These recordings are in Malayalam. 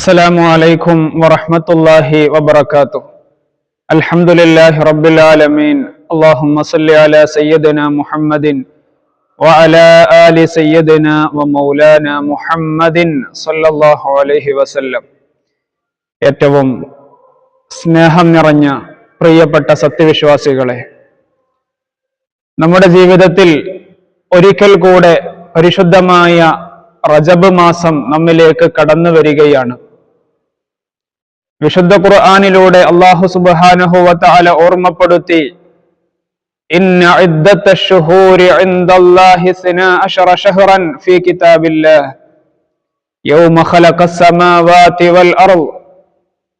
അസ്സലാമു അലൈക്കും വറഹ്മത്തുള്ളാഹി വബറകാതുഹു. അൽഹംദുലില്ലാഹി റബ്ബിൽ ആലമീൻ. അല്ലാഹുമ്മ സല്ലി അലാ സയ്യിദിന മുഹമ്മദിൻ വഅലാ ആലി സയ്യിദിന വമൗലാന മുഹമ്മദിൻ സല്ലല്ലാഹു അലൈഹി വസല്ലം. ഏറ്റവും സ്നേഹം നിറഞ്ഞ പ്രിയപ്പെട്ട സത്യവിശ്വാസികളെ നമ്മുടെ ജീവിതത്തിൽ ഒരിക്കൽ കൂടെ പരിശുദ്ധമായ റജബ് മാസം നമ്മിലേക്ക് കടന്നു വരികയാണ് വിശുദ്ധ ഖുർആാനിലൂടെ അള്ളാഹു സുബ്ഹാനഹു വതആല ഓർമ്മപ്പെടുത്തി ഇന്ന ഇദ്ദത്ത الشهور عند الله اثنا عشر شهرا في كتاب الله يوم خلق السماوات والأرض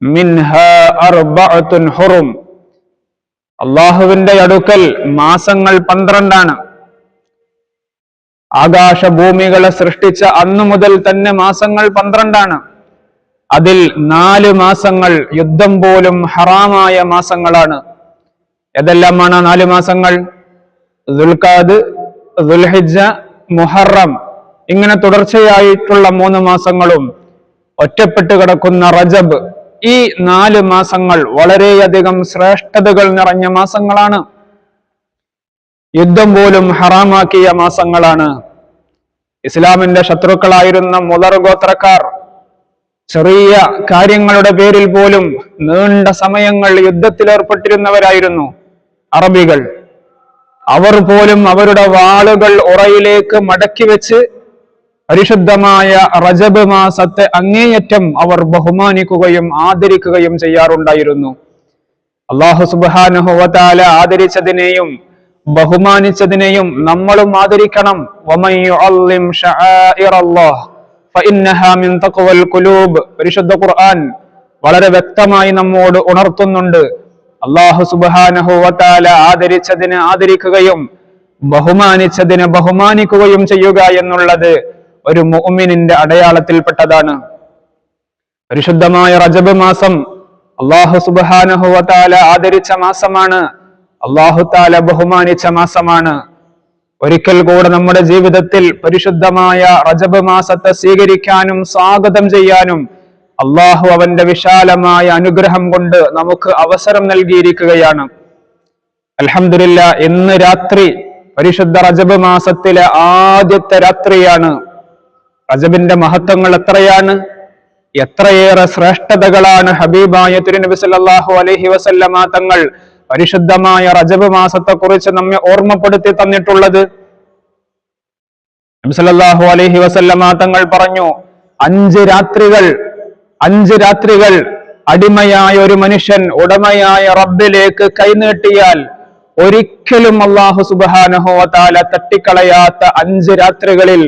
منها أربعة حرم അള്ളാഹുവിന്റെ അടുക്കൽ മാസങ്ങൾ പന്ത്രണ്ടാണ് ആകാശഭൂമികളെ സൃഷ്ടിച്ച അന്നു മുതൽ തന്നെ മാസങ്ങൾ പന്ത്രണ്ടാണ് അതിൽ നാല് മാസങ്ങൾ യുദ്ധം പോലും ഹറാമായ മാസങ്ങളാണ്. ഏതെല്ലാമാണ് നാല് മാസങ്ങൾ? ദുൽഹിജ മുഹറം. ഇങ്ങനെ തുടർച്ചയായിട്ടുള്ള മൂന്ന് മാസങ്ങളും ഒറ്റപ്പെട്ട് കിടക്കുന്ന റജബ് ഈ നാല് മാസങ്ങൾ വളരെയധികം ശ്രേഷ്ഠതകൾ നിറഞ്ഞ മാസങ്ങളാണ്. യുദ്ധം പോലും ഹറാമാക്കിയ മാസങ്ങളാണ്. ഇസ്ലാമിന്റെ ശത്രുക്കളായിരുന്ന മുതർ ഗോത്രക്കാർ ചെറിയ കാര്യങ്ങളുടെ പേരിൽ പോലും നീണ്ട സമയങ്ങൾ യുദ്ധത്തിൽ ഏർപ്പെട്ടിരുന്നവരായിരുന്നു അറബികൾ. അവർ പോലും അവരുടെ വാളുകൾ ഉറയിലേക്ക് മടക്കി വെച്ച് പരിശുദ്ധമായ റജബ് മാസത്തെ അങ്ങേയറ്റം അവർ ബഹുമാനിക്കുകയും ആദരിക്കുകയും ചെയ്യാറുണ്ടായിരുന്നു. അള്ളാഹു സുബാനുഹുവാല ആദരിച്ചതിനെയും ബഹുമാനിച്ചതിനെയും നമ്മളും ആദരിക്കണം. പരിശുദ്ധ ഖുർആൻ വളരെ വ്യക്തമായി നമ്മോട് ഉണർത്തുന്നുണ്ട്. അള്ളാഹു സുബ്ഹാനഹു വതആല ആദരിച്ചതിനെ ആദരിക്കുകയും ബഹുമാനിച്ചതിന് ബഹുമാനിക്കുകയും ചെയ്യുക എന്നുള്ളത് ഒരു മുഅ്മിനിന്റെ അടയാളത്തിൽപ്പെട്ടതാണ്. പരിശുദ്ധമായ റജബ് മാസം അള്ളാഹു സുബ്ഹാനഹു വതആല ആദരിച്ച മാസമാണ്. അള്ളാഹു താല ബഹുമാനിച്ച മാസമാണ്. ഒരിക്കൽ കൂടെ നമ്മുടെ ജീവിതത്തിൽ പരിശുദ്ധമായ റജബ് മാസത്തെ സ്വീകരിക്കാനും സ്വാഗതം ചെയ്യാനും അള്ളാഹു അവന്റെ വിശാലമായ അനുഗ്രഹം കൊണ്ട് നമുക്ക് അവസരം നൽകിയിരിക്കുകയാണ്. അലഹമില്ല ഇന്ന് രാത്രി പരിശുദ്ധ റജബ് മാസത്തിലെ ആദ്യത്തെ രാത്രിയാണ്. റജബിന്റെ മഹത്വങ്ങൾ എത്രയാണ്? എത്രയേറെ ശ്രേഷ്ഠതകളാണ് ഹബീബായ തിരുനബി സല്ലാഹു അലഹി വസല്ലമ തങ്ങൾ പരിശുദ്ധമായ റജബ് മാസത്തെ കുറിച്ച് നമ്മെ ഓർമ്മപ്പെടുത്തി തന്നിട്ടുള്ളത്. നബിസല്ലാഹു അലൈഹി വസല്ലമ തങ്ങൾ പറഞ്ഞു അഞ്ച് രാത്രികൾ അഞ്ച് രാത്രികൾ അടിമയായ ഒരു മനുഷ്യൻ ഉടമയായ റബ്ബിലേക്ക് കൈനീട്ടിയാൽ ഒരിക്കലും അള്ളാഹു സുബാനഹോതാല തട്ടിക്കളയാത്ത അഞ്ച് രാത്രികളിൽ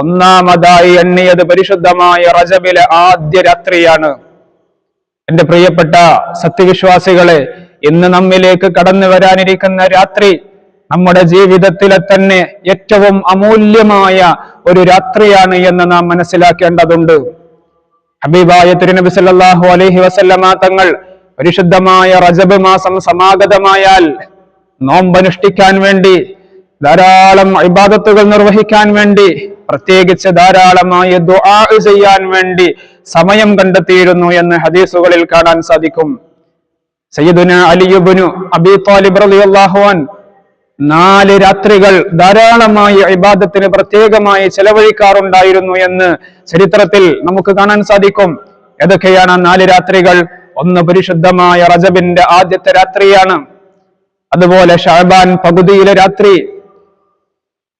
ഒന്നാമതായി എണ്ണിയത് പരിശുദ്ധമായ റജബിലെ ആദ്യ രാത്രിയാണ്. എന്റെ പ്രിയപ്പെട്ട സത്യവിശ്വാസികളെ ഇന്ന് നമ്മിലേക്ക് കടന്നു വരാനിരിക്കുന്ന രാത്രി നമ്മുടെ ജീവിതത്തിലെ തന്നെ ഏറ്റവും അമൂല്യമായ ഒരു രാത്രിയാണ് എന്ന് നാം മനസ്സിലാക്കേണ്ടതുണ്ട്. ഹബീബായ തിരുനബി സല്ലല്ലാഹു അലൈഹി വസല്ലമ തങ്ങൾ പരിശുദ്ധമായ റജബ് മാസം സമാഗതമായാൽ നോമ്പനുഷ്ഠിക്കാൻ വേണ്ടി ധാരാളം ഇബാദത്തുകൾ നിർവഹിക്കാൻ വേണ്ടി പ്രത്യേകിച്ച് ധാരാളമായി ദുആ ചെയ്യാൻ വേണ്ടി സമയം കണ്ടെത്തിയിരുന്നു എന്ന് ഹദീസുകളിൽ കാണാൻ സാധിക്കും. സയ്യിദുന അലിയുബിനു അബി താലിബ് നാല് രാത്രികൾ ധാരാളമായി ഇബാദത്തിന് പ്രത്യേകമായി ചെലവഴിക്കാറുണ്ടായിരുന്നു എന്ന് ചരിത്രത്തിൽ നമുക്ക് കാണാൻ സാധിക്കും. ഏതൊക്കെയാണ് നാല് രാത്രികൾ? ഒന്ന് പരിശുദ്ധമായ റജബിന്റെ ആദ്യത്തെ രാത്രിയാണ്. അതുപോലെ ഷാബാൻ പകുതിയിലെ രാത്രി.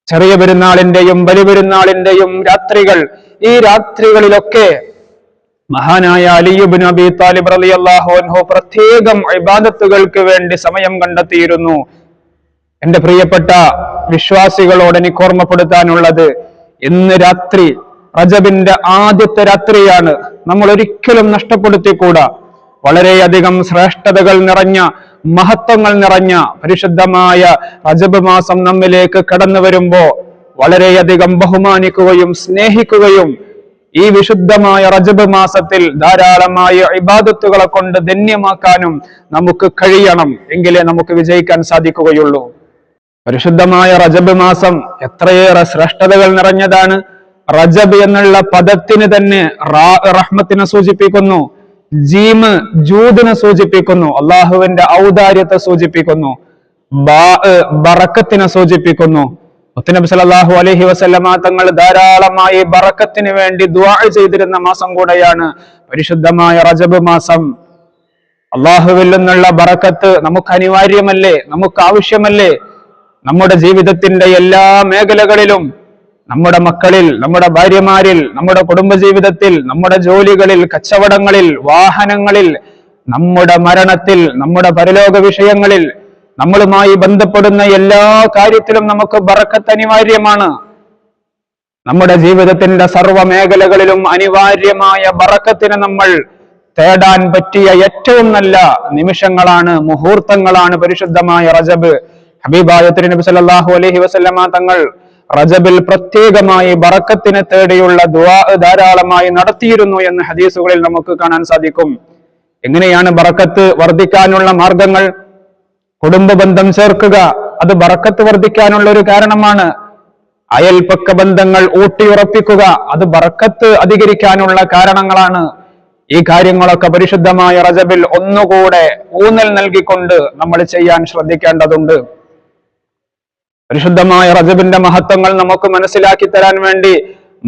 ചെറിയ പെരുന്നാളിന്റെയും ബലിപെരുന്നാളിന്റെയും രാത്രികൾ. ഈ രാത്രികളിലൊക്കെ മഹാനായ അലിയുബിൻ അബി താലിബ് റളിയല്ലാഹു അൻഹു പ്രത്യേകം ഇബാദത്തുകൾക്ക് വേണ്ടി സമയം കണ്ടെത്തിയിരുന്നു. എന്റെ പ്രിയപ്പെട്ട വിശ്വാസികളോട് എനിക്ക് ഓർമ്മപ്പെടുത്താനുള്ളത് ഇന്ന് രാത്രി റജബിന്റെ ആദ്യത്തെ രാത്രിയാണ് നമ്മൾ ഒരിക്കലും നഷ്ടപ്പെടുത്തിക്കൂടാ. വളരെയധികം ശ്രേഷ്ഠതകൾ നിറഞ്ഞ മഹത്വങ്ങൾ നിറഞ്ഞ പരിശുദ്ധമായ റജബ് മാസം നമ്മിലേക്ക് കടന്നു വരുമ്പോ വളരെയധികം ബഹുമാനിക്കുകയും സ്നേഹിക്കുകയും ഈ വിശുദ്ധമായ റജബ് മാസത്തിൽ ധാരാളമായ ഇബാദത്തുകളെ കൊണ്ട് ധന്യമാക്കാനും നമുക്ക് കഴിയണം എങ്കിലേ നമുക്ക് വിജയിക്കാൻ സാധിക്കുകയുള്ളൂ. പരിശുദ്ധമായ റജബ് മാസം എത്രയേറെ ശ്രേഷ്ഠതകൾ നിറഞ്ഞതാണ്. റജബ് എന്നുള്ള പദത്തിന് തന്നെ റഹ്മത്തിനെ സൂചിപ്പിക്കുന്നു. ജീമ് ജൂദിനെ സൂചിപ്പിക്കുന്നു. അള്ളാഹുവിന്റെ ഔദാര്യത്തെ സൂചിപ്പിക്കുന്നു. ബറക്കത്തിനെ സൂചിപ്പിക്കുന്നു. മുത്തനബി സലാഹു അലൈഹി വസല്ലമ തങ്ങൾ ധാരാളമായി ബറക്കത്തിന് വേണ്ടി ദുആ ചെയ്തിരുന്ന മാസം കൂടെയാണ്. പരിശുദ്ധമായ റജബ് മാസം. അള്ളാഹുവിൽ നിന്നുള്ള ബറക്കത്ത് നമുക്ക് അനിവാര്യമല്ലേ? നമുക്ക് ആവശ്യമല്ലേ? നമ്മുടെ ജീവിതത്തിന്റെ എല്ലാ മേഖലകളിലും നമ്മുടെ മക്കളിൽ നമ്മുടെ ഭാര്യമാരിൽ നമ്മുടെ കുടുംബജീവിതത്തിൽ നമ്മുടെ ജോലികളിൽ കച്ചവടങ്ങളിൽ വാഹനങ്ങളിൽ നമ്മുടെ മരണത്തിൽ നമ്മുടെ പരലോക വിഷയങ്ങളിൽ നമ്മളുമായി ബന്ധപ്പെടുന്ന എല്ലാ കാര്യത്തിലും നമുക്ക് ബറക്കത്ത് അനിവാര്യമാണ്. നമ്മുടെ ജീവിതത്തിന്റെ സർവ മേഖലകളിലും അനിവാര്യമായ ബറക്കത്തിന് നമ്മൾ തേടാൻ പറ്റിയ ഏറ്റവും നല്ല നിമിഷങ്ങളാണ് മുഹൂർത്തങ്ങളാണ് പരിശുദ്ധമായ റജബ്. ഹബീബായ തിരുനബി സല്ലല്ലാഹു അലൈഹി വസല്ലമ തങ്ങൾ റജബിൽ പ്രത്യേകമായി ബറക്കത്തിന് തേടിയുള്ള ദുആ ധാരാളമായി നടത്തിയിരുന്നു എന്ന് ഹദീസുകളിൽ നമുക്ക് കാണാൻ സാധിക്കും. എങ്ങനെയാണ് ബറക്കത്ത് വർദ്ധിക്കാനുള്ള മാർഗങ്ങൾ? കുടുംബ ബന്ധം ചേർക്കുക. അത് ബറക്കത്ത് വർദ്ധിക്കാനുള്ള ഒരു കാരണമാണ്. അയൽപക്ക ബന്ധങ്ങൾ ഊട്ടിയുറപ്പിക്കുക. അത് ബറക്കത്ത് അധികരിക്കാനുള്ള കാരണങ്ങളാണ്. ഈ കാര്യങ്ങളൊക്കെ പരിശുദ്ധമായ റജബിൽ ഒന്നുകൂടെ ഊന്നൽ നൽകിക്കൊണ്ട് നമ്മൾ ചെയ്യാൻ ശ്രദ്ധിക്കേണ്ടതുണ്ട്. പരിശുദ്ധമായ റജബിന്റെ മഹത്വങ്ങൾ നമുക്ക് മനസ്സിലാക്കി തരാൻ വേണ്ടി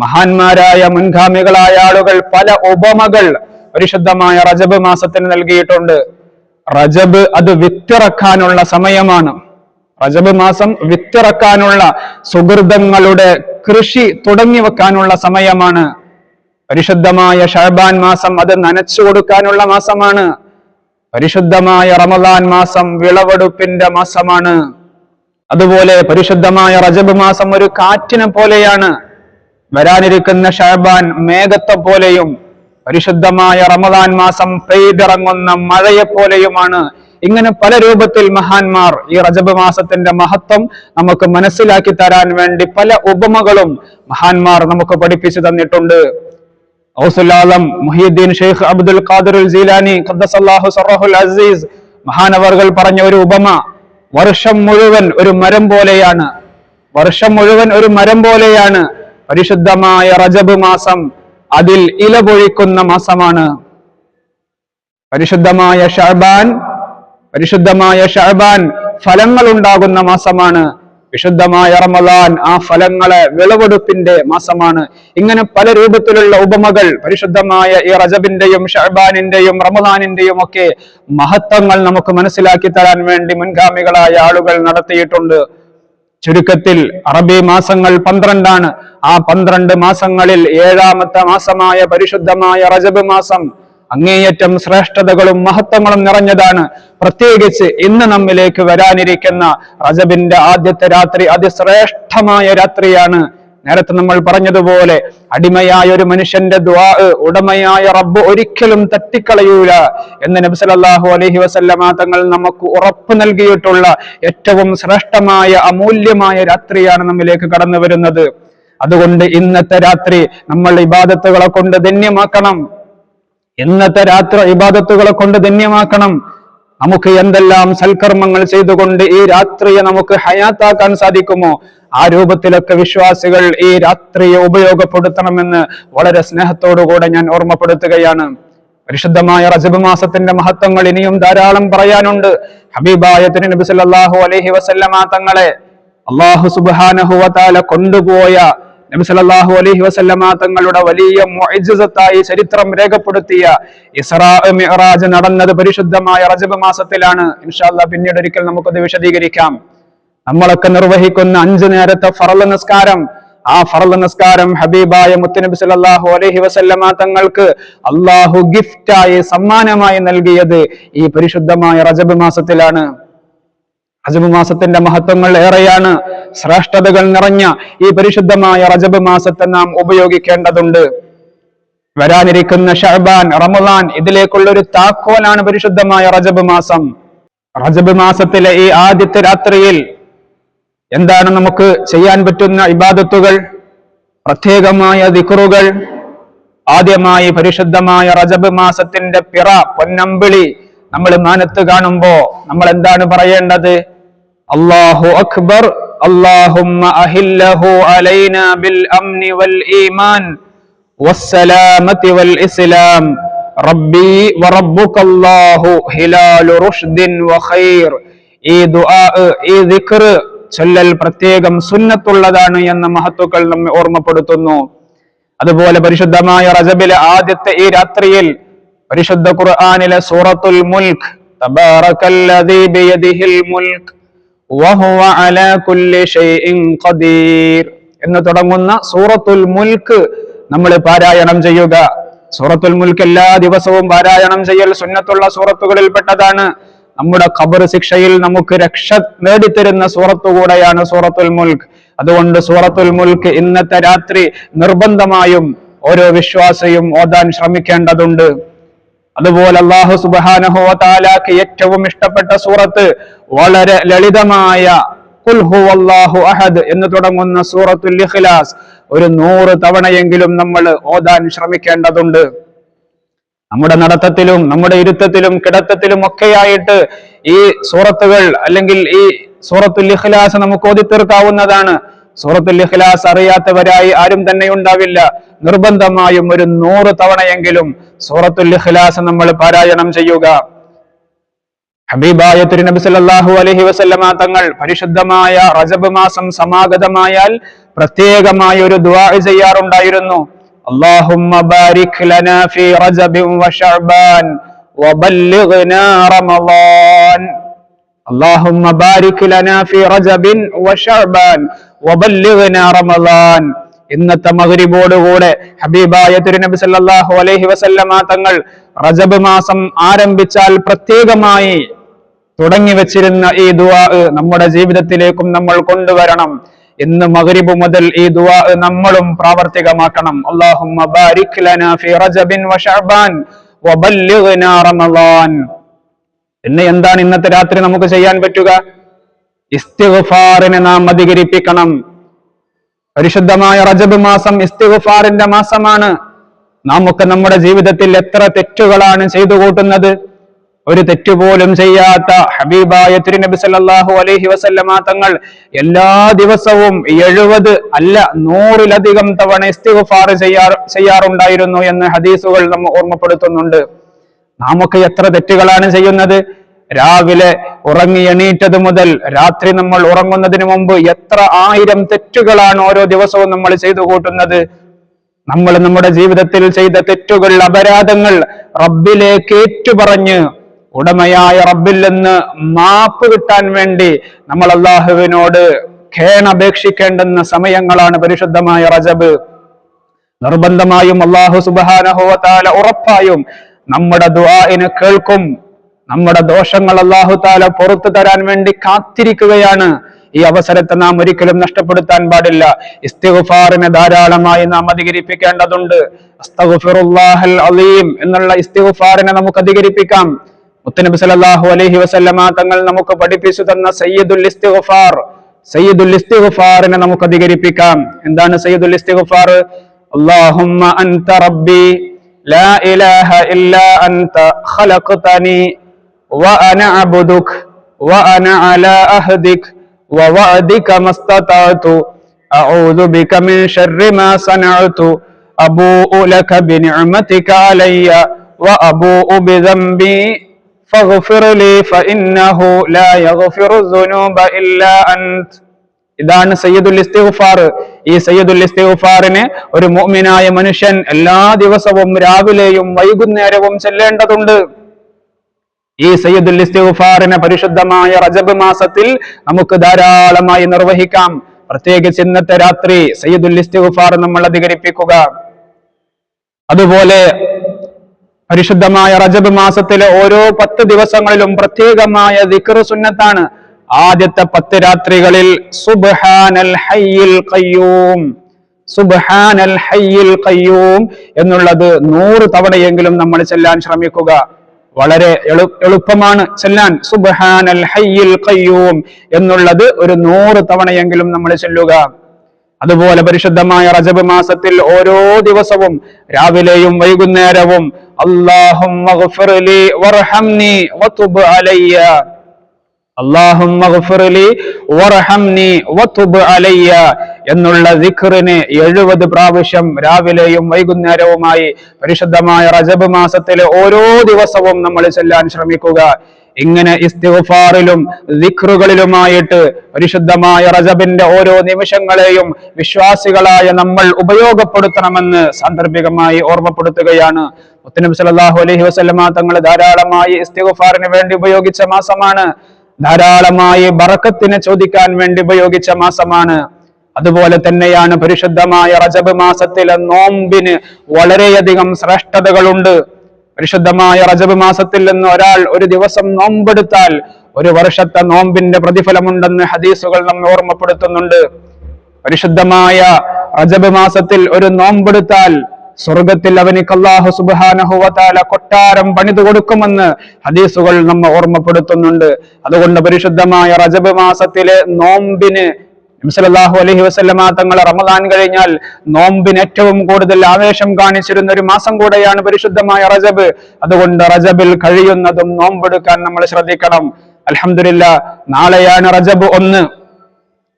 മഹാന്മാരായ മുൻഗാമികളായ ആളുകൾ പല ഉപമകൾ പരിശുദ്ധമായ റജബ് മാസത്തിന് നൽകിയിട്ടുണ്ട്. റജബ് അത് വിത്തിറക്കാനുള്ള സമയമാണ്. റജബ് മാസം വിത്തിറക്കാനുള്ള സുഹൃതങ്ങളുടെ കൃഷി തുടങ്ങി വെക്കാനുള്ള സമയമാണ്. പരിശുദ്ധമായ ഷഹബാൻ മാസം അത് നനച്ചു കൊടുക്കാനുള്ള മാസമാണ്. പരിശുദ്ധമായ റമദാൻ മാസം വിളവെടുപ്പിന്റെ മാസമാണ്. അതുപോലെ പരിശുദ്ധമായ റജബ് മാസം ഒരു കാറ്റിനെ പോലെയാണ്. വരാനിരിക്കുന്ന ഷഹബാൻ മേഘത്തെ പോലെയും പരിശുദ്ധമായ റമദാൻ മാസം പെയ്തിറങ്ങുന്ന മഴയെ പോലെയുമാണ് ഇങ്ങനെ പല രൂപത്തിൽ മഹാന്മാർ ഈ റജബ് മാസത്തിന്റെ മഹത്വം നമുക്ക് മനസ്സിലാക്കി തരാൻ വേണ്ടി പല ഉപമകളും മഹാന്മാർ നമുക്ക് പഠിപ്പിച്ചു തന്നിട്ടുണ്ട്. ഔസുലാലം Muhiyuddin Sheikh Abdul Qadir Jilani ഖദ്ദസല്ലാഹു സറഹുൽ അസീസ് മഹാനവർകൾ പറഞ്ഞ ഒരു ഉപമ വർഷം മുഴുവൻ ഒരു മരം പോലെയാണ്. വർഷം മുഴുവൻ ഒരു മരം പോലെയാണ്. പരിശുദ്ധമായ റജബ് മാസം അതിൽ ഇലപൊഴിക്കുന്ന മാസമാണ്. പരിശുദ്ധമായ ഷഹബാൻ പരിശുദ്ധമായ ഷഹബാൻ ഫലങ്ങൾ ഉണ്ടാകുന്ന മാസമാണ്. വിശുദ്ധമായ റമദാൻ ആ ഫലങ്ങളെ വിളവെടുപ്പിന്റെ മാസമാണ്. ഇങ്ങനെ പല രൂപത്തിലുള്ള ഉപമകൾ പരിശുദ്ധമായ ഈ റജബിന്റെയും ഷഹബാനിന്റെയും റമദാനിന്റെയും ഒക്കെ മഹത്വങ്ങൾ നമുക്ക് മനസ്സിലാക്കി തരാൻ വേണ്ടി മുൻഗാമികളായ ആളുകൾ നടത്തിയിട്ടുണ്ട്. ചുരുക്കത്തിൽ അറബി മാസങ്ങൾ പന്ത്രണ്ടാണ്. ആ പന്ത്രണ്ട് മാസങ്ങളിൽ ഏഴാമത്തെ മാസമായ പരിശുദ്ധമായ റജബ് മാസം അങ്ങേയറ്റം ശ്രേഷ്ഠതകളും മഹത്വങ്ങളും നിറഞ്ഞതാണ്. പ്രത്യേകിച്ച് ഇന്ന് നമ്മിലേക്ക് വരാനിരിക്കുന്ന റജബിന്റെ ആദ്യത്തെ രാത്രി അതിശ്രേഷ്ഠമായ രാത്രിയാണ്. നേരത്തെ നമ്മൾ പറഞ്ഞതുപോലെ അടിമയായ ഒരു മനുഷ്യന്റെ ദ്വാ ഉടമയായ റബ്ബ് ഒരിക്കലും തട്ടിക്കളയൂല എന്ന് നബി സല്ലല്ലാഹു അലൈഹി വസല്ലമ തങ്ങൾ നമുക്ക് ഉറപ്പ് നൽകിയിട്ടുള്ള ഏറ്റവും ശ്രേഷ്ഠമായ അമൂല്യമായ രാത്രിയാണ് നമ്മിലേക്ക് കടന്നു വരുന്നത്. അതുകൊണ്ട് ഇന്നത്തെ രാത്രി നമ്മൾ ഇബാദത്തുകളെ കൊണ്ട് ധന്യമാക്കണം. ഇന്നത്തെ രാത്രി ഇബാദത്തുകളെ കൊണ്ട് ധന്യമാക്കണം. നമുക്ക് എന്തെല്ലാം സൽക്കർമ്മങ്ങൾ ചെയ്തുകൊണ്ട് ഈ രാത്രിയെ നമുക്ക് ഹയാത്താക്കാൻ സാധിക്കുമോ? ആ രൂപത്തിലൊക്കെ വിശ്വാസികൾ ഈ രാത്രിയെ ഉപയോഗപ്പെടുത്തണമെന്ന് വളരെ സ്നേഹത്തോടുകൂടെ ഞാൻ ഓർമ്മപ്പെടുത്തുകയാണ്. പരിശുദ്ധമായ റജബ് മാസത്തിന്റെ മഹത്വങ്ങൾ ഇനിയും ധാരാളം പറയാനുണ്ട്. ഹബീബായ തിരുനബി സല്ലല്ലാഹു അലൈഹി വസല്ലമ തങ്ങളെ അള്ളാഹു സുബ്ഹാനഹു കൊണ്ടുപോയ നബി സല്ലല്ലാഹു അലൈഹി വസല്ലമ തങ്ങളുടെ വലിയ മുഅ്ജിസത്തായി ചരിത്രം രേഖപ്പെടുത്തിയ ഇസ്രാ മിഅ്റാജ് നടന്നത് പരിശുദ്ധമായ റജബ് മാസത്തിലാണ്. ഇൻഷാല്ല പിന്നീട് ഒരിക്കൽ നമുക്കത് വിശദീകരിക്കാം. നമ്മളൊക്കെ നിർവഹിക്കുന്ന അഞ്ചു നേരത്തെ ഫറൽ നിസ്കാരം. ആ ഫറൽ നിസ്കാരം ഹബീബായ മുത്തനബി സല്ലല്ലാഹു അലൈഹി വസല്ലമ തങ്ങൾക്ക് അള്ളാഹു ഗിഫ്റ്റായി സമ്മാനമായി നൽകിയത് ഈ പരിശുദ്ധമായ റജബ് മാസത്തിലാണ്. റജബ് മാസത്തിന്റെ മഹത്വങ്ങൾ ഏറെയാണ്. ശ്രേഷ്ഠതകൾ നിറഞ്ഞ ഈ പരിശുദ്ധമായ റജബ് മാസത്തെ നാം ഉപയോഗിക്കേണ്ടതുണ്ട്. വരാനിരിക്കുന്ന ഷഹബാൻ റമദാൻ ഇതിലേക്കുള്ള ഒരു താക്കോലാണ് പരിശുദ്ധമായ റജബ് മാസം. റജബ് മാസത്തിലെ ഈ ആദ്യത്തെ രാത്രിയിൽ എന്താണ് നമുക്ക് ചെയ്യാൻ പറ്റുന്ന ഇബാദത്തുകൾ? പ്രത്യേകമായ ദിക്റുകൾ. ആദ്യമായി പരിശുദ്ധമായ റജബ് മാസത്തിന്റെ പിറ പൊന്നമ്പിളി നമ്മൾ മാനത്ത് കാണുമ്പോ നമ്മൾ എന്താണ് പറയേണ്ടത്? അള്ളാഹു അക്ബർ اللهم أهله علينا بالأمن والإيمان والسلامة والإسلام ربي وربك الله هلال رشد وخير ഈ ദുആ ഈ ദിക്ർ ചൊല്ലൽ പ്രത്യേകം സുന്നത്തുള്ളതാണ് എന്ന മഹത്വക്കൾ നമ്മെ ഓർമ്മപ്പെടുത്തുന്നു അതുപോലെ പരിശുദ്ധമായ റജബിലെ ആദ്യത്തെ ഈ രാത്രിയിൽ പരിശുദ്ധ ഖുർആനിലെ സൂറത്തുൽ മുൽക്ക് തബാറകല്ലദീ ബിയദിഹിൽ മുൽക്ക് എന്ന് തുടങ്ങുന്ന സൂറത്തുൽ മുൽക്ക് നമ്മൾ പാരായണം ചെയ്യുക. സൂറത്തുൽ മുൽക്ക് എല്ലാ ദിവസവും പാരായണം ചെയ്യൽ സുന്നത്തുള്ള സൂറത്തുകളിൽ പെട്ടതാണ്. നമ്മുടെ ഖബർ ശിക്ഷയിൽ നമുക്ക് രക്ഷ നേടിത്തരുന്ന സൂറത്തു കൂടെയാണ് സൂറത്തുൽ മുൽക്ക്. അതുകൊണ്ട് സൂറത്തുൽ മുൽക്ക് ഇന്നത്തെ രാത്രി നിർബന്ധമായും ഓരോ വിശ്വാസിയും ഓതാൻ ശ്രമിക്കേണ്ടതുണ്ട്. അതുപോലെ അള്ളാഹു സുബാനഹു താലാക്ക് ഏറ്റവും ഇഷ്ടപ്പെട്ട സൂറത്ത് വളരെ ലളിതമായ ഹുവല്ലാഹു അഹദ് എന്ന് തുടങ്ങുന്ന സൂറത്തുൽ ഇഖ്ലാസ്. ഒരു നൂറ് തവണയെങ്കിലും നമ്മൾ ഓതാൻ ശ്രമിക്കേണ്ടതുണ്ട്. നമ്മുടെ നടത്തത്തിലും നമ്മുടെ ഇരുത്തത്തിലും കിടത്തത്തിലും ഒക്കെയായിട്ട് ഈ സൂറത്തുകൾ അല്ലെങ്കിൽ ഈ സൂറത്തുൽ ഇഖ്ലാസ് നമുക്ക് ഓതി തീർക്കാവുന്നതാണ് സൂറത്തുൽ ഇഖ്ലാസ് അറിയാത്തവരായി ആരും തന്നെ ഉണ്ടാവില്ല. നിർബന്ധമായും ഒരു നൂറ് തവണയെങ്കിലും സൂറത്തുൽ ഇഖ്ലാസ് നമ്മൾ പാരായണം ചെയ്യുക. ഹബീബായ തിരുനബി സല്ലല്ലാഹു അലൈഹി വസല്ലമ തങ്ങൾ പരിശുദ്ധമായ റജബ് മാസം സമാഗതമായാൽ പ്രത്യേകമായ ഒരു ദുആ ചെയ്യാറുണ്ടായിരുന്നു. അല്ലാഹുമ്മ ബാരിക് ലനാ ഫീ റജബിൻ വശഅബാൻ വബല്ലിഗ്നാ റമളാൻ اللهم بارك لنا في رجب وشعبان وبلغنا رمضان ഇന്നത്തെ മകരിബോടുകൂടെ ഹബീബായ തിരുനബി സല്ലല്ലാഹു അലൈഹി വസല്ലമ തങ്ങൾ റജബ് മാസം ആരംഭിച്ചാൽ പ്രത്യേകമായി തുടങ്ങി വെച്ചിരുന്ന ഈ ദുആ നമ്മുടെ ജീവിതത്തിലേക്കും നമ്മൾ കൊണ്ടുവരണം ഇന്ന് മഗ്രിബ് മുതൽ ഈ ദുആ നമ്മളും പ്രാവർത്തികമാക്കണം അല്ലാഹുമ്മ പിന്നെ എന്താണ് ഇന്നത്തെ രാത്രി നമുക്ക് ചെയ്യാൻ പറ്റുക? ഇസ്തിഗ്ഫാറിനെ നാം അധികരിപ്പിക്കണം. പരിശുദ്ധമായ റജബ് മാസം ഇസ്തിഗ്ഫാറിന്റെ മാസമാണ്. നാം ഒക്കെ നമ്മുടെ ജീവിതത്തിൽ എത്ര തെറ്റുകളാണ് ചെയ്തു കൂട്ടുന്നത്? ഒരു തെറ്റുപോലും ചെയ്യാത്ത ഹബീബായ തിരുനബി സല്ലല്ലാഹു അലൈഹി വസല്ലമ തങ്ങൾ എല്ലാ ദിവസവും എഴുപത് അല്ല നൂറിലധികം തവണ ഇസ്തിഗ്ഫാർ ചെയ്യാറുണ്ടായിരുന്നു എന്ന് ഹദീസുകൾ നമ്മ ഓർമ്മപ്പെടുത്തുന്നുണ്ട്. നാമൊക്കെ എത്ര തെറ്റുകളാണ് ചെയ്യുന്നത്? രാവിലെ ഉറങ്ങി എണീറ്റത് മുതൽ രാത്രി നമ്മൾ ഉറങ്ങുന്നതിന് മുമ്പ് എത്ര ആയിരം തെറ്റുകളാണ് ഓരോ ദിവസവും നമ്മൾ ചെയ്തു കൂട്ടുന്നത്? നമ്മൾ നമ്മുടെ ജീവിതത്തിൽ ചെയ്ത തെറ്റുകൾ അപരാധങ്ങൾ റബ്ബിലേക്ക് ഏറ്റുപറഞ്ഞ് ഉടമയായ റബ്ബിൽ നിന്ന് മാപ്പ് കിട്ടാൻ വേണ്ടി നമ്മൾ അള്ളാഹുവിനോട് ഖേണപേക്ഷിക്കേണ്ടുന്ന സമയങ്ങളാണ് പരിശുദ്ധമായ റജബ്. നിർബന്ധമായും അള്ളാഹു സുബാനഹുവത്താല ഉറപ്പായും നമ്മുടെ ദുആനെ കേൾക്കും. നമ്മുടെ ദോഷങ്ങൾ അള്ളാഹു താല പുറത്തു തരാൻ വേണ്ടി കാത്തിരിക്കുകയാണ്. ഈ അവസരത്തെ നാം ഒരിക്കലും നഷ്ടപ്പെടുത്താൻ പാടില്ല. ഇസ്തിഗുഫാറിനെ ധാരാളമായി നാം അധികരിപ്പിക്കേണ്ടതുണ്ട്. അലീം എന്നുള്ള ഇസ്തിഗുഫാറിനെ നമുക്ക് അധികരിപ്പിക്കാം. മുത്തനബി സല്ലല്ലാഹു അലൈഹി വസല്ലമ തങ്ങൾ നമുക്ക് പഠിപ്പിച്ചു തന്ന സയ്യിദുൽ ഇസ്തിഗുഫാർ. സയ്യിദുൽ ഇസ്തിഗുഫാറിനെ നമുക്ക് അധികരിപ്പിക്കാം. എന്താണ് സയ്യിദുൽ ഇസ്തിഗുഫാർ? അള്ളാഹുമ്മ അൻത റബ്ബി. لا إله إلا أنت خلقتني وأنا عبدك وأنا على أهدك ووعدك ما استطعت. أعوذ بك من شر ما صنعت. أبوء لك بنعمتك علي وأبوء بذنبي. فاغفر لي فإنه لا يغفر الذنوب إلا أنت. ഇതാണ് സയ്യിദുൽ ഇസ്തിഗ്ഫാർ. ഈ സയ്യിദുൽ ഇസ്തിഗ്ഫാറിനെ ഒരു മുഅ്മിനായ മനുഷ്യൻ എല്ലാ ദിവസവും രാവിലെയും വൈകുന്നേരവും ചെല്ലേണ്ടതുണ്ട്. ഈ സയ്യിദുൽ ഇസ്തിഗ്ഫാറിനെ പരിശുദ്ധമായ റജബ് മാസത്തിൽ നമുക്ക് ധാരാളമായി നിർവഹിക്കാം. പ്രത്യേകിച്ച് ഇന്നത്തെ രാത്രി സയ്യിദുൽ ഇസ്തിഗ്ഫാർ നമ്മൾ അധികരിപ്പിക്കുക. അതുപോലെ പരിശുദ്ധമായ റജബ് മാസത്തിലെ ഓരോ പത്ത് ദിവസങ്ങളിലും പ്രത്യേകമായ ദിക്ർ സുന്നത്താണ്. ആദ്യത്തെ പത്ത് രാത്രികളിൽ സുബ്ഹാനൽ ഹയ്യിൽ ഖയ്യൂം സുബ്ഹാനൽ എന്നുള്ളത് നൂറ് തവണയെങ്കിലും നമ്മൾ ചെല്ലാൻ ശ്രമിക്കുക. വളരെ എളു എളുപ്പമാണ് ചെല്ലാൻ. സുബ്ഹാനൽ ഹയ്യിൽ ഖയ്യൂം എന്നുള്ളത് ഒരു നൂറ് തവണയെങ്കിലും നമ്മൾ ചെല്ലുക. അതുപോലെ പരിശുദ്ധമായ റജബ് മാസത്തിൽ ഓരോ ദിവസവും രാവിലെയും വൈകുന്നേരവും അല്ലാഹുമ്മ എന്നുള്ള ദിഖറിന് എഴുപത് പ്രാവശ്യം രാവിലെയും വൈകുന്നേരവുമായി പരിശുദ്ധമായ റജബ് മാസത്തിലെ ഓരോ ദിവസവും നമ്മൾ ചെല്ലാൻ ശ്രമിക്കുക. ഇങ്ങനെ ഇസ്തിഫാറിലും ദിഖറുകളിലുമായിട്ട് പരിശുദ്ധമായ റജബിന്റെ ഓരോ നിമിഷങ്ങളെയും വിശ്വാസികളായ നമ്മൾ ഉപയോഗപ്പെടുത്തണമെന്ന് സാന്ദർഭികമായി ഓർമ്മപ്പെടുത്തുകയാണ്. മുത്തനബി സല്ലല്ലാഹു അലൈഹി വസല്ലമ തങ്ങൾ ധാരാളമായി ഇസ്തിഗ്ഫാറിന് വേണ്ടി ഉപയോഗിച്ച മാസമാണ്. ധാരാളമായി ബറക്കത്തിനെ ചോദിക്കാൻ വേണ്ടി ഉപയോഗിച്ച മാസമാണ്. അതുപോലെ തന്നെയാണ് പരിശുദ്ധമായ റജബ് മാസത്തിലെ നോമ്പിന് വളരെയധികം ശ്രേഷ്ഠതകളുണ്ട്. പരിശുദ്ധമായ റജബ് മാസത്തിൽ നിന്ന് ഒരാൾ ഒരു ദിവസം നോമ്പെടുത്താൽ ഒരു വർഷത്തെ നോമ്പിന്റെ പ്രതിഫലമുണ്ടെന്ന് ഹദീസുകൾ നമ്മെ ഓർമ്മപ്പെടുത്തുന്നുണ്ട്. പരിശുദ്ധമായ റജബ് മാസത്തിൽ ഒരു നോമ്പെടുത്താൽ സ്വർഗത്തിൽ അവനിക്ക് അള്ളാഹു സുബാനഹുവത്താല കൊട്ടാരം പണിതു കൊടുക്കുമെന്ന് ഹദീസുകൾ നമ്മെ ഓർമ്മപ്പെടുത്തുന്നുണ്ട്. അതുകൊണ്ട് പരിശുദ്ധമായ റജബ് മാസത്തിലെ നോമ്പിന് നബിസല്ലാഹു അലഹി വസല്ലമ തങ്ങൾ റമദാൻ കഴിഞ്ഞാൽ നോമ്പിന് ഏറ്റവും കൂടുതൽ ആവേശം കാണിച്ചിരുന്ന ഒരു മാസം കൂടെയാണ് പരിശുദ്ധമായ റജബ്. അതുകൊണ്ട് റജബിൽ കഴിയുന്നതും നോമ്പെടുക്കാൻ നമ്മൾ ശ്രദ്ധിക്കണം. അലഹമില്ല നാളെയാണ് റജബ് ഒന്ന്.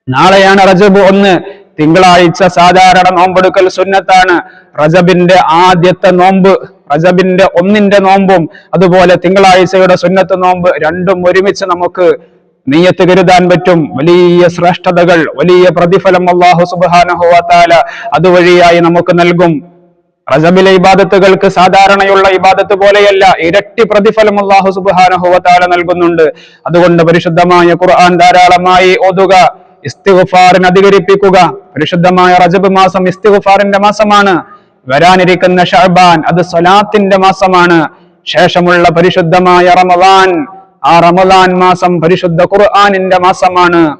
നാളെയാണ് റജബ് ഒന്ന്. തിങ്കളാഴ്ച സാധാരണ നോമ്പെടുക്കൽ സുന്നത്താണ്. റജബിന്റെ ആദ്യത്തെ നോമ്പ് റജബിന്റെ ഒന്നിന്റെ നോമ്പും അതുപോലെ തിങ്കളാഴ്ചയുടെ സുന്നത്ത് നോമ്പ് രണ്ടും ഒരുമിച്ച് നമുക്ക് നീയത്ത് കരുതാൻ പറ്റും. വലിയ ശ്രേഷ്ഠതകൾ വലിയ പ്രതിഫലം അള്ളാഹു സുബാനഹുവാല അതുവഴിയായി നമുക്ക് നൽകും. റജബിലെ ഇബാദത്തുകൾക്ക് സാധാരണയുള്ള ഇബാദത്ത് പോലെയല്ല ഇരട്ടി പ്രതിഫലം അള്ളാഹു സുബാനഹുവാല നൽകുന്നുണ്ട്. അതുകൊണ്ട് പരിശുദ്ധമായ ഖുർആൻ ധാരാളമായി ഓതുക. ഇസ്തിഗ്ഫാറിന് അധികരിപ്പിക്കുക. പരിശുദ്ധമായ റജബ് മാസം ഇസ്തിഗ്ഫാറിന്റെ മാസമാണ്. വരാനിരിക്കുന്ന ഷഹബാൻ അത് സ്വലാത്തിന്റെ മാസമാണ്. ശേഷമുള്ള പരിശുദ്ധമായ റമദാൻ ആ റമദാൻ മാസം പരിശുദ്ധ ഖുർആാനിന്റെ മാസമാണ്.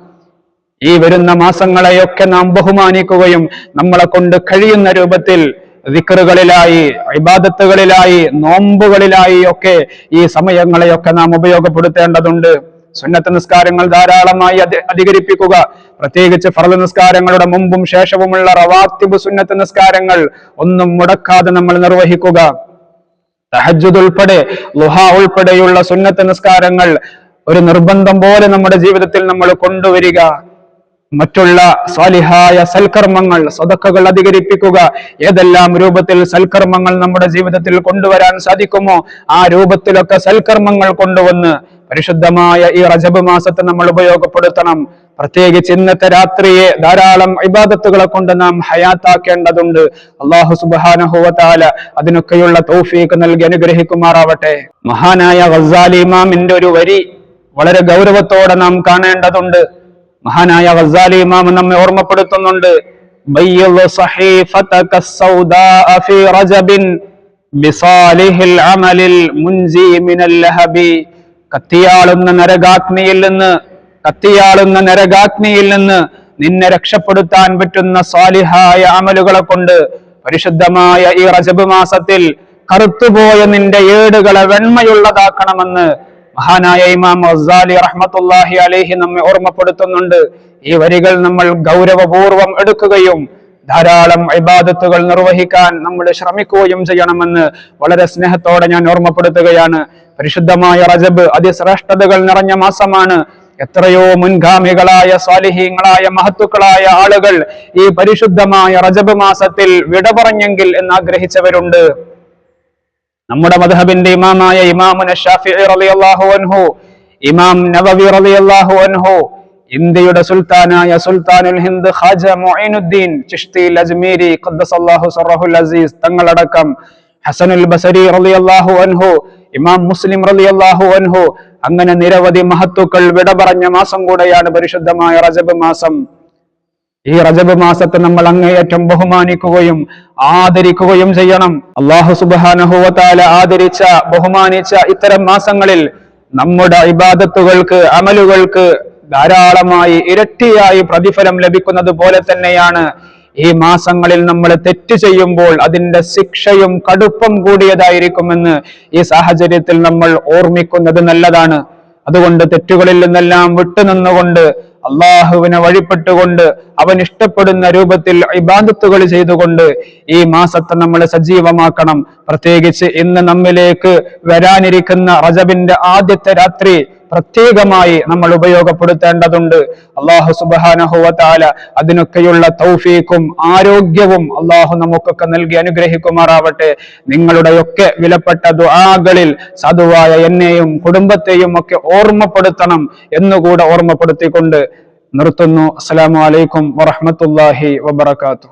ഈ വരുന്ന മാസങ്ങളെയൊക്കെ നാം ബഹുമാനിക്കുകയും നമ്മളെ കൊണ്ട് കഴിയുന്ന രൂപത്തിൽ ദിക്കറുകളിലായി ഇബാദത്തുകളിലായി നോമ്പുകളിലായി ഒക്കെ ഈ സമയങ്ങളെയൊക്കെ നാം ഉപയോഗപ്പെടുത്തേണ്ടതുണ്ട്. സുന്നത്ത് നിസ്കാരങ്ങൾ ധാരാളമായി അധി- അധികരിപ്പിക്കുക. പ്രത്യേകിച്ച് ഫർദ് നിസ്കാരങ്ങളുടെ മുമ്പും ശേഷവുമുള്ള റവാത്തിബ് സുന്നത്ത് നിസ്കാരങ്ങൾ ഒന്നും മുടക്കാതെ നമ്മൾ നിർവഹിക്കുക. തഹജ്ജുദ് ഉൾപ്പെടെ ലുഹ ഉൾപ്പെടെയുള്ള സുന്നത്ത് നിസ്കാരങ്ങൾ ഒരു നിർബന്ധം പോലെ നമ്മുടെ ജീവിതത്തിൽ നമ്മൾ കൊണ്ടുവരിക. മറ്റുള്ള സ്വാലിഹായ സൽക്കർമ്മങ്ങൾ സ്വതക്കകൾ അധികരിപ്പിക്കുക. ഏതെല്ലാം രൂപത്തിൽ സൽക്കർമ്മങ്ങൾ നമ്മുടെ ജീവിതത്തിൽ കൊണ്ടുവരാൻ സാധിക്കുമോ ആ രൂപത്തിലൊക്കെ സൽക്കർമ്മങ്ങൾ കൊണ്ടുവന്ന് പരിശുദ്ധമായ ഈ റജബ് മാസത്തെ നമ്മൾ ഉപയോഗപ്പെടുത്തണം. പ്രത്യേകിച്ച് ഇന്നത്തെ രാത്രിയെ ധാരാളം ഇബാദത്തുകളെ കൊണ്ട് നാം ഹയാത്താക്കേണ്ടതുണ്ട്. അള്ളാഹു സുബാനഹുവത്താല അതിനൊക്കെയുള്ള തോഫീക്ക് നൽകി അനുഗ്രഹിക്കുമാറാവട്ടെ. മഹാനായ ഗസാലി ഇമാമിന്റെ ഒരു വരി വളരെ ഗൗരവത്തോടെ നാം കാണേണ്ടതുണ്ട്. മഹാനായ ഗസാലി ഇമാം നമ്മെ ഓർമ്മപ്പെടുത്തുന്നുണ്ട്. ബിസാലിഹിൽ അമലിൽ മുൻജി മിനൽ ലഹബി. കത്തിയാളുന്ന നരകാഗ്നിയിൽ നിന്ന് കത്തിയാളുന്ന നരകാഗ്നിയിൽ നിന്ന് നിന്നെ രക്ഷപ്പെടുത്താൻ പറ്റുന്ന സ്വാലിഹായ അമലുകളെ കൊണ്ട് പരിശുദ്ധമായ ഈ റജബ് മാസത്തിൽ കറുത്തുപോയ നിന്റെ ഏടുകളെ വെണ്മയുള്ളതാക്കണമെന്ന് മഹാനായ ഇമാം റസാലി റഹ്മത്തുല്ലാഹി അലേഹി നമ്മെ ഓർമ്മപ്പെടുത്തുന്നുണ്ട്. ഈ വരികൾ നമ്മൾ ഗൗരവപൂർവം എടുക്കുകയും ധാരാളം ഇബാദത്തുകൾ നിർവഹിക്കാൻ നമ്മൾ ശ്രമിക്കുകയും ചെയ്യണമെന്ന് വളരെ സ്നേഹത്തോടെ ഞാൻ ഓർമ്മപ്പെടുത്തുകയാണ്. പരിശുദ്ധമായ റജബ് അതിശ്രേഷ്ഠതകൾ നിറഞ്ഞ മാസമാണ്. എത്രയോ മുൻഗാമികളായ സ്വാലിഹീങ്ങളായ മഹത്തുക്കളായ ആളുകൾ ഈ പരിശുദ്ധമായ റജബ് മാസത്തിൽ വിട പറഞ്ഞെങ്കിൽ എന്ന് ആഗ്രഹിച്ചവരുണ്ട് നമ്മുടെ മധഹബിന്റെ ഇമാമായ ഇമാമുൻ ഷാഫിഈ റളിയല്ലാഹു അൻഹു ഇമാം നവവി റളിയല്ലാഹു അൻഹു ഇന്ത്യയുടെ സുൽത്താനായ സുൽത്താനുൽ ഹിന്ദ് ഖാജ മുഈനുദ്ദീൻ ചിഷ്തി അജ്മീരി ഖദ്ദസല്ലാഹു സറഹുൽ അസീസ് തങ്ങളടക്കം ഹസനുൽ ബസരി റളിയല്ലാഹു അൻഹു ഇമാം മുസ്ലിം റളിയല്ലാഹു അൻഹു. അങ്ങനെ നിരവധി മഹത്തുക്കൾ വിട പറഞ്ഞ മാസം കൂടെയാണ് പരിശുദ്ധമായ റജബ് മാസം. ഈ റജബ് മാസത്തെ നമ്മൾ അങ്ങേയറ്റം ബഹുമാനിക്കുകയും ആദരിക്കുകയും ചെയ്യണം. അള്ളാഹു സുബാനഹുവത്താല ആദരിച്ച ബഹുമാനിച്ച ഇത്തരം മാസങ്ങളിൽ നമ്മുടെ ഇബാദത്തുകൾക്ക് അമലുകൾക്ക് ധാരാളമായി ഇരട്ടിയായി പ്രതിഫലം ലഭിക്കുന്നത് പോലെ തന്നെയാണ്. ഈ മാസങ്ങളിൽ നമ്മൾ തെറ്റ് ചെയ്യുമ്പോൾ അതിന്റെ ശിക്ഷയും കടുപ്പം കൂടിയതായിരിക്കുമെന്ന് ഈ സാഹചര്യത്തിൽ നമ്മൾ ഓർമ്മിക്കുന്നത് നല്ലതാണ്. അതുകൊണ്ട് തെറ്റുകളിൽ നിന്നെല്ലാം വിട്ടുനിന്നുകൊണ്ട് അള്ളാഹുവിനെ വഴിപ്പെട്ടുകൊണ്ട് അവൻ ഇഷ്ടപ്പെടുന്ന രൂപത്തിൽ ഇബാദത്തുകൾ ചെയ്തുകൊണ്ട് ഈ മാസത്തെ നമ്മൾ സജീവമാക്കണം. പ്രത്യേകിച്ച് ഇന്ന് നമ്മിലേക്ക് വരാനിരിക്കുന്ന റജബിന്റെ ആദ്യത്തെ രാത്രി പ്രത്യേകമായി നമ്മൾ ഉപയോഗപ്പെടുത്തേണ്ടതുണ്ട്. അള്ളാഹു സുബാനഹുവത്താല അതിനൊക്കെയുള്ള തൗഫീക്കും ആരോഗ്യവും അള്ളാഹു നമുക്കൊക്കെ നൽകി അനുഗ്രഹിക്കുമാറാവട്ടെ. നിങ്ങളുടെയൊക്കെ വിലപ്പെട്ട ദുആകളിൽ സാധുവായ എന്നെയും കുടുംബത്തെയും ഒക്കെ ഓർമ്മപ്പെടുത്തണം എന്നുകൂടെ ഓർമ്മപ്പെടുത്തിക്കൊണ്ട് നിർത്തുന്നു. അസ്സലാമു അലൈക്കും വറഹമത്തല്ലാഹി വബർക്കാത്തു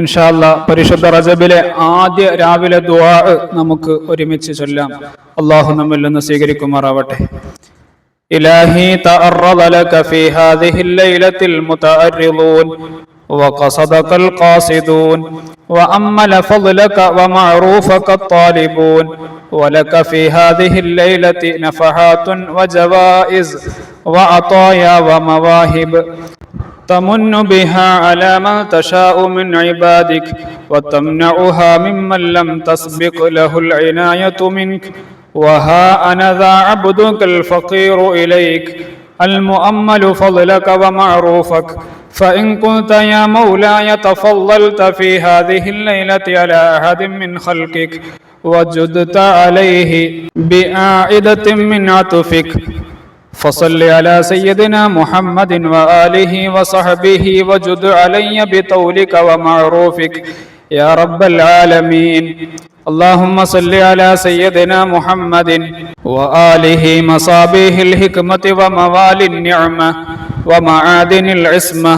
ഇൻഷാല്ല പരിശുദ്ധ റജബിലെ ആദ്യ രാവിലെ ദുആ നമുക്ക് ഒരുമിച്ച് ചൊല്ലാം. അള്ളാഹു നമ്മിൽ നിന്ന് സ്വീകരിക്കുമാറാവട്ടെ. إلهي تعرض لك في هذه الليلة المتأرضون وقصدك القاصدون وأمل فضلك ومعروفك الطالبون ولك في هذه الليلة نفحات وجوائز وعطايا ومواهب. تمن بها على من تشاء من عبادك وتمنعها ممن لم تسبق له العناية منك. وها أنا ذا عبدك الفقير إليك المؤمل فضلك ومعروفك فإن كنت يا مولاي تفضلت في هذه الليلة على أحد من خلقك وجدت عليه بآعدة من عطفك فصل على سيدنا محمد وآله وصحبه وجد علي بطولك ومعروفك يا رب العالمين اللهم صل على سيدنا محمد وآله مصابيح الحكمة وموالي النعمة ومعادن العصمة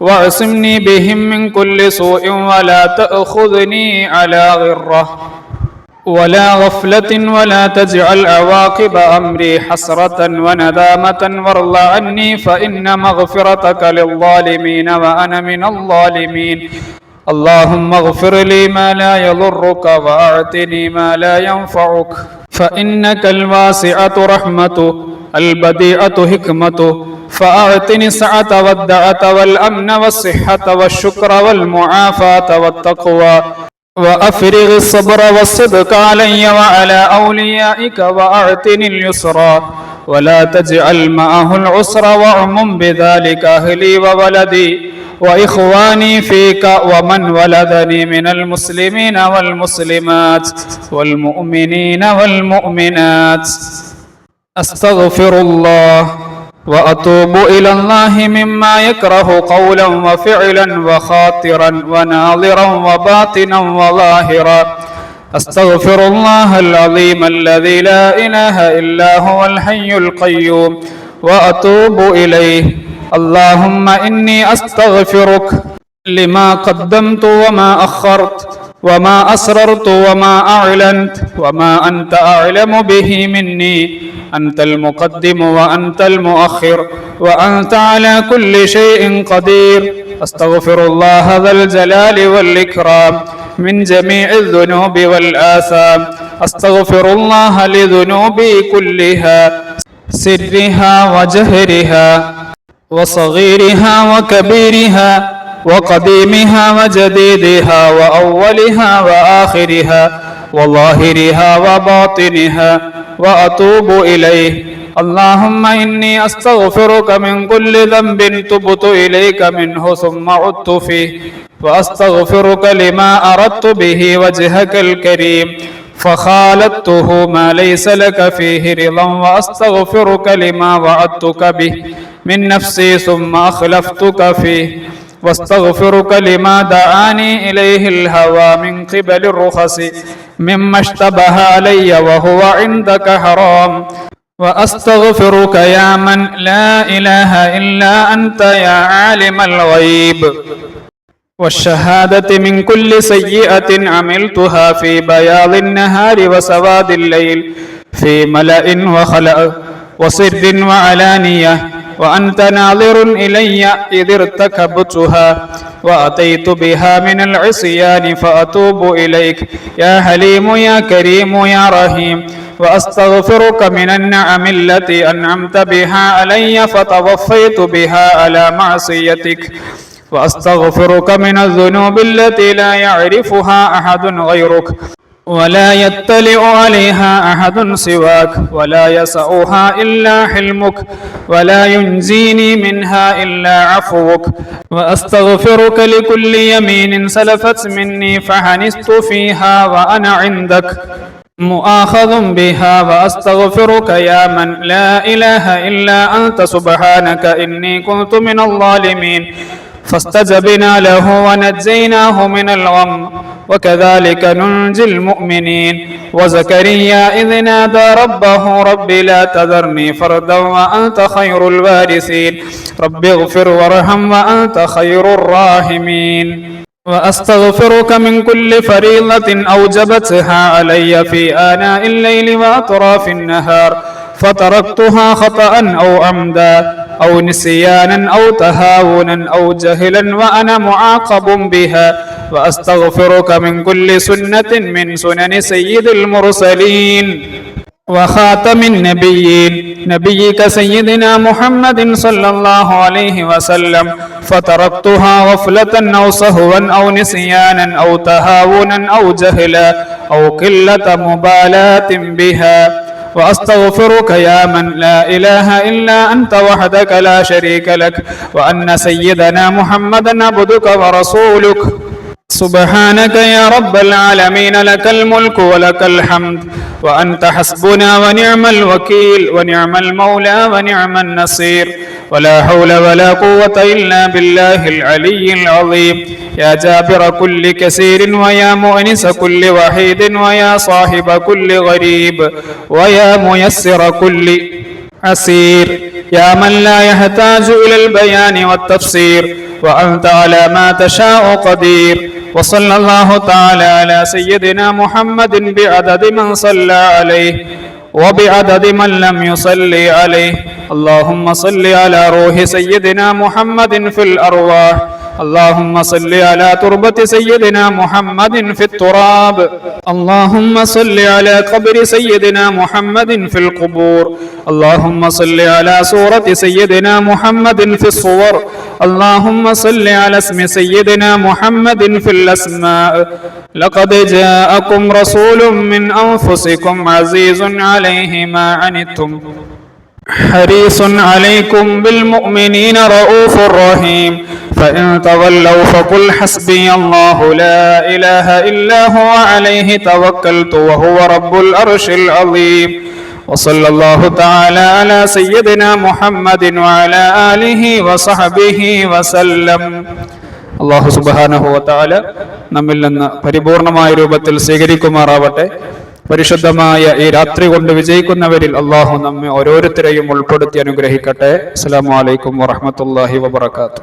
واعصمني بهم من كل سوء ولا تأخذني على غرة. ولا غفلة ولا تجعل عواقب أمري حسرة وندامة وارض عني فإن مغفرتك للظالمين وأنا من الظالمين. اللهم اغفر لي ما لا يضرك وأعطني ما لا ينفعك. فإنك الواسعة رحمة البديعة حكمة. فأعطني السعة والدعة والأمن والصحة والشكر والمعافاة والتقوى. وأفرغ الصبر والصدق علي وعلى أوليائك وأعطني اليسرى. ولا تجعل معه العسر واعمم بذلك أهلي وولدي وإخواني فيك ومن ولدني من المسلمين والمسلمات والمؤمنين والمؤمنات. أستغفر الله وأتوب إلى الله مما يكره قولا وفعلا وخاطرا وناظرا وباطنا وظاهرا. أستغفر الله العظيم الذي لا إله إلا هو الحي القيوم وأتوب إليه. اللهم إني أستغفرك لما قدمت وما أخرت وما أسررت وما أعلنت وما أنت أعلم به مني. أنت المقدم وأنت المؤخر وأنت على كل شيء قدير. أستغفر الله ذا الجلال والإكرام. من جميع الذنوب والآثام. أستغفر الله لذنوبي كلها سرها وجهرها وصغيرها وكبيرها وقديمها وجديدها وأولها وآخرها وظاهرها وباطنها وأتوب إليه. اللهم إني أستغفرك من كل ذنب تبت إليك منه ثم عدت فيه. وأستغفرك لما أردت به وجهك الكريم. فخالدته ما ليس لك فيه رضا وأستغفرك لما وعدتك به. من نفسي ثم أخلفتك فيه. واستغفرك لما دعاني إليه الهوى من قبل الرخص مما اشتبه علي وهو عندك حرام. وأستغفرك يا من لا إله إلا أنت يا عالم الغيب. والشهادة من كل سيئة عملتها في بياض النهار وسواد الليل في ملأ وخلأ وسر وعلانية وأنت ناظر إلي إذ ارتكبتها وأتيت بها من العصيان فأتوب إليك يا حليم يا كريم يا رحيم وأستغفرك من النعم التي أنعمت بها علي فتوفيت بها على معصيتك. وأستغفرك من الذنوب التي لا يعرفها أحد غيرك ولا يطلع عليها أحد سواك ولا يسعها إلا حلمك ولا ينجيني منها إلا عفوك. وأستغفرك لكل يمين سلفت مني فحنست فيها وأنا عندك مؤاخذ بها وأستغفرك يا من لا إله إلا أنت. سبحانك إني كنت من الظالمين. فاستجبنا له ونجيناه من الغم. وكذلك ننجي المؤمنين. وزكريا إذ نادى ربه رب لا تذرني فردا وأنت خير الوارثين. رب اغفر وارحم وأنت خير الراحمين. وأستغفرك من كل فريضة أوجبتها علي في آناء الليل وأطراف النهار. فتركتها خطأ أو عمدا. أو نسيانا أو تهاونا أو جهلا وأنا معاقب بها وأستغفرك من كل سنة من سنن سيد المرسلين وخاتم النبيين نبيك سيدنا محمد صلى الله عليه وسلم فتركتها غفلة أو سهوا أو نسيانا أو تهاونا أو جهلا أو قلة مبالاة بها وأستغفرك يا من لا إله إلا أنت وحدك لا شريك لك وأن سيدنا محمدا عبدك ورسولك. سبحانك يا رب العالمين لك الملك ولك الحمد. وأنت حسبنا ونعم الوكيل ونعم المولى ونعم النصير. ولا حول ولا قوة إلا بالله العلي العظيم. يا جابر كل كثير ويا مؤنس كل وحيد ويا صاحب كل غريب ويا ميسر كل عسير يا من لا يحتاج إلى البيان والتفسير وأنت على ما تشاء قدير. وصلى الله تعالى على سيدنا محمد بعدد من صلى عليه. وبعدد من لم يصلي عليه. اللهم صل على روح سيدنا محمد في الأرواح. اللهم صل على تربة سيدنا محمد في التراب. اللهم صل على قبر سيدنا محمد في القبور. اللهم صل على صورة سيدنا محمد في الصور. اللهم صل على اسم سيدنا محمد في الأسماء. لقد جاءكم رسول من أنفسكم عزيز عليه ما عنتم. حريص عليكم بالمؤمنين رؤوف رحيم فإن تولوا فقل حسبي الله لا إله إلا هو عليه توكلت وهو رب الأرش العظيم وصلى الله تعالى على سيدنا محمد وعلى آله وصحبه وسلم അള്ളാഹു സുബാനഹുവത്താല നമ്മിൽ നിന്ന് പരിപൂർണമായ രൂപത്തിൽ സ്വീകരിക്കുമാറാവട്ടെ പരിശുദ്ധമായ ഈ രാത്രി കൊണ്ട് വിജയിക്കുന്നവരിൽ അള്ളാഹു നമ്മെ ഓരോരുത്തരെയും ഉൾപ്പെടുത്തി അനുഗ്രഹിക്കട്ടെ. അസ്സാം വലൈക്കും വറഹമത്തല്ലാഹി വബർക്കാത്തു